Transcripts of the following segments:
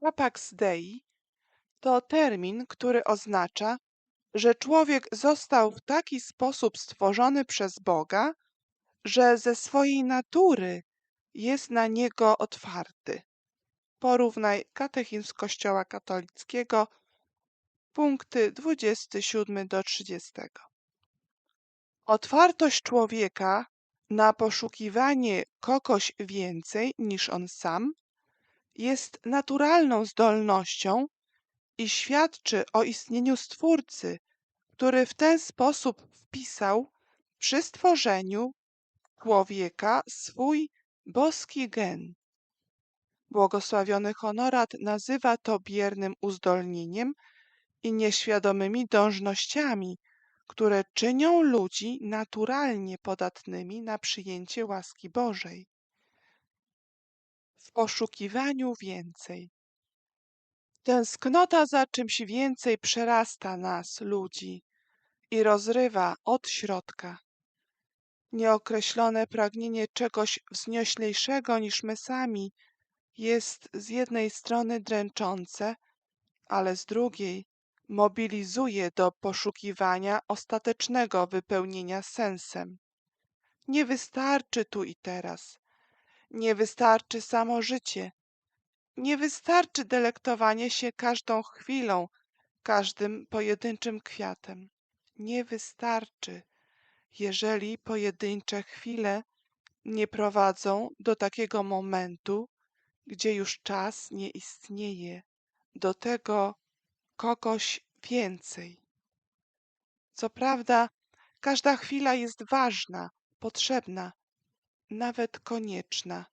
Capax Dei to termin, który oznacza, że człowiek został w taki sposób stworzony przez Boga, że ze swojej natury jest na niego otwarty. Porównaj Katechizm Kościoła katolickiego, punkty 27 do 30. Otwartość człowieka na poszukiwanie kogoś więcej niż on sam jest naturalną zdolnością i świadczy o istnieniu Stwórcy, który w ten sposób wpisał przy stworzeniu człowieka swój boski gen. Błogosławiony Honorat nazywa to biernym uzdolnieniem i nieświadomymi dążnościami, które czynią ludzi naturalnie podatnymi na przyjęcie łaski Bożej. W poszukiwaniu więcej. Tęsknota za czymś więcej przerasta nas, ludzi, i rozrywa od środka. Nieokreślone pragnienie czegoś wznioślejszego niż my sami jest z jednej strony dręczące, ale z drugiej mobilizuje do poszukiwania ostatecznego wypełnienia sensem. Nie wystarczy tu i teraz, nie wystarczy samo życie, nie wystarczy delektowanie się każdą chwilą, każdym pojedynczym kwiatem. Nie wystarczy, jeżeli pojedyncze chwile nie prowadzą do takiego momentu, gdzie już czas nie istnieje, do tego kogoś więcej. Co prawda, każda chwila jest ważna, potrzebna, nawet konieczna,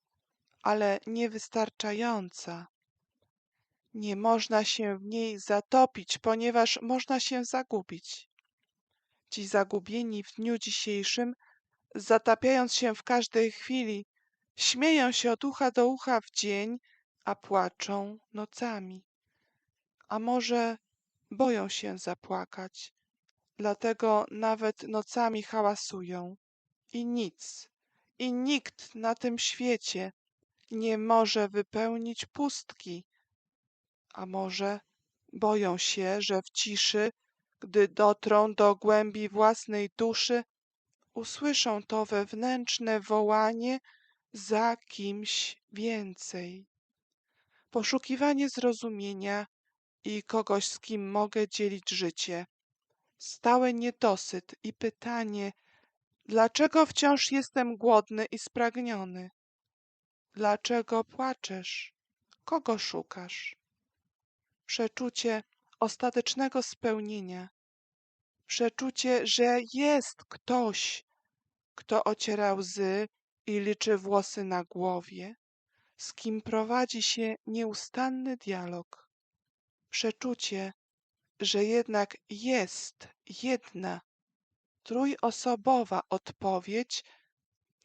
ale niewystarczająca. Nie można się w niej zatopić, ponieważ można się zagubić. Ci zagubieni w dniu dzisiejszym, zatapiając się w każdej chwili, śmieją się od ucha do ucha w dzień, a płaczą nocami. A może boją się zapłakać, dlatego nawet nocami hałasują i nic, i nikt na tym świecie nie może wypełnić pustki. A może boją się, że w ciszy, gdy dotrą do głębi własnej duszy, usłyszą to wewnętrzne wołanie za kimś więcej. Poszukiwanie zrozumienia i kogoś, z kim mogę dzielić życie. Stały niedosyt i pytanie, dlaczego wciąż jestem głodny i spragniony? Dlaczego płaczesz? Kogo szukasz? Przeczucie ostatecznego spełnienia, przeczucie, że jest ktoś, kto ociera łzy i liczy włosy na głowie, z kim prowadzi się nieustanny dialog. Przeczucie, że jednak jest jedna, trójosobowa odpowiedź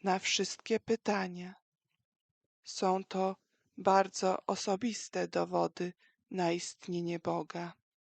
na wszystkie pytania. Są to bardzo osobiste dowody na istnienie Boga.